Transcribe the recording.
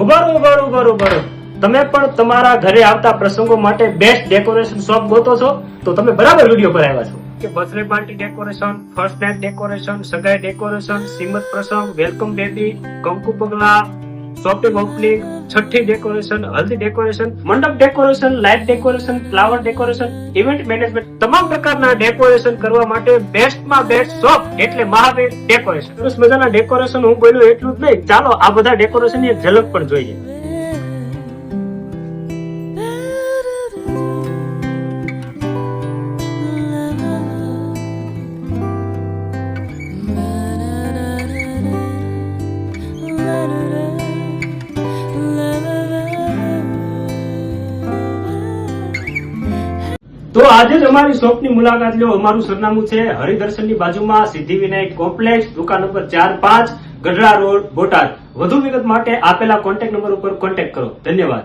ઉભારો ઉભારો ઉભારો ઉભારો તમે પણ તમારા ઘરે આવતા પ્રસંગો માટે બેસ્ટ ડેકોરેશન શોપ ગોતો છો, તો તમે બરાબર વીડિયો પર આવ્યા છો. કે birthday party decoration first night decoration સગાઈ ડેકોરેશન શ્રીમદ પ્રસંગ વેલકમ બેબી કંકુ પગલા શોપિંગ ઓપનિંગ છઠ્ઠી ડેકોરેશન હલ્દી ડેકોરેશન મંડપ decoration light decoration flower decoration event management તમામ પ્રકારના ડેકોરેશન કરવા માટે બેસ્ટમાં બેસ્ટ શોપ એટલે મહાવીર ડેકોરેશન મજાના ડેકોરેશન હું બોલ્યું એટલું જ નહીં. ચાલો આ બધા ડેકોરેશનની એક ઝલક પણ જોઈએ. તો આજે જ અમારી શોપની મુલાકાત લો. અમારું સરનામું છે હરિદર્શનની બાજુમાં સિદ્ધિ વિનાયક કોમ્પ્લેક્સ, દુકાન નંબર ચાર પાંચ ગઢડા રોડ, બોટાદ. વધુ વિગત માટે આપેલા કોન્ટેક્ટ નંબર ઉપર કોન્ટેક્ટ કરો. ધન્યવાદ.